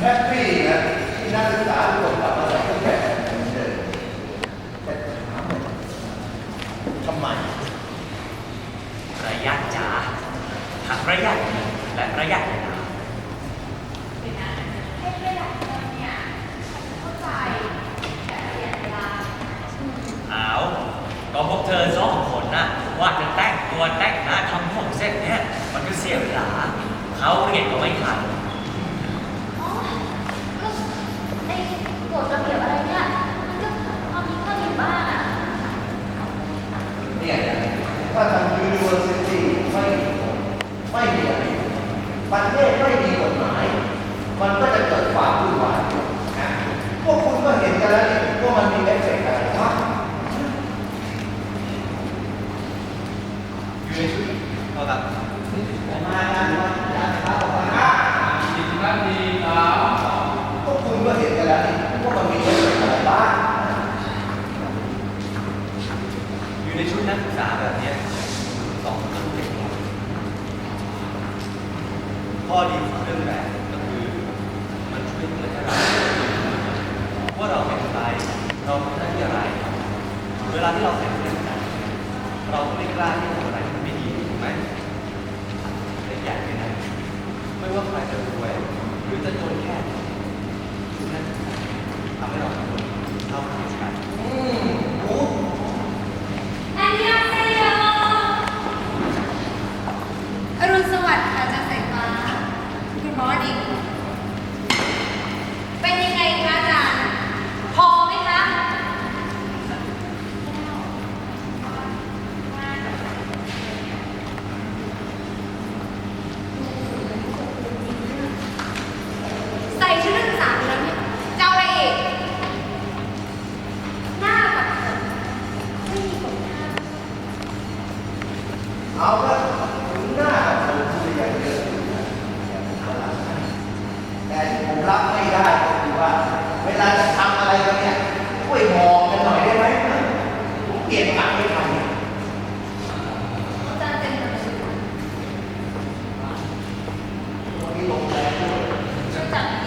แฮปปี้นะที่นักศึกษาทุกคนกลับมาใส่เครื่องแบบเหมือนเดิมแต่ถามหน่อยทำไมประยัดจ๋าทั้งระยัดเงินและระยัดเวลาให้ระยัดเนี่ยเข้าใจแต่ประหยัดเวลาเอาก็พวกเธอสองคนน่ะว่าจะแต่งตัวแต่งหน้าทำผมเสร็จเนี่ยมันก็เสียเวลาเขาเรียนก็ไม่ทัน อ๋อก็ ไอ้กฎระเบียบอะไรเนี่ยมันก็พอมีข้อดีบ้างอะเนี่ยถ้าทาง University ไม่มีไม่มีอะไรประเทศไม่มีกฎหมาย มันก็จะเกิดความวุ่นวายนะพวกคุณก็เห็นกันแล้วนี่ว่ามันมีเอฟเฟกต์อะไรวะอยู่ในชุดเราแบบออกมานะมาอยากครับออกมานะ สิบนาทีสาม พวกคุณก็เห็นกันแล้วนี่ว่ามันมีเอฟเฟกต์อะไรบ้าง อยู่ ในชุดนักศึกษาแบบนี้สองคนเด็กหมดข้อดีของเครื่องแบบก็คือมันช่วยเตือนเราว่าเราเป็นใครเราทำหน้ที่อะไร เวลาที่เราใส่เครื่องแบบเราก็ไม่กล้าที่จะทำอะไรที่ไม่ดีถูกไหมแต่อย่างหนึงนะไม่ว่าใครจะรวยหรือจะจนแค่ไหนชุดนักศึกษาทำให้เราทุกคนเท่าเทียมกัน อืมกูด อันนี้เซโยอรุณสวัสดิ์ค่ะอาจารย์สายฟ้า Good morning เป็นยังไงคะอาจารย์ พอไหมคะ ใส่ชุดนักศึกษาไปแล้วเนี่ยจะเอาอะไรอีก หน้ากับไม่มีขนหน้า เอาละ จับ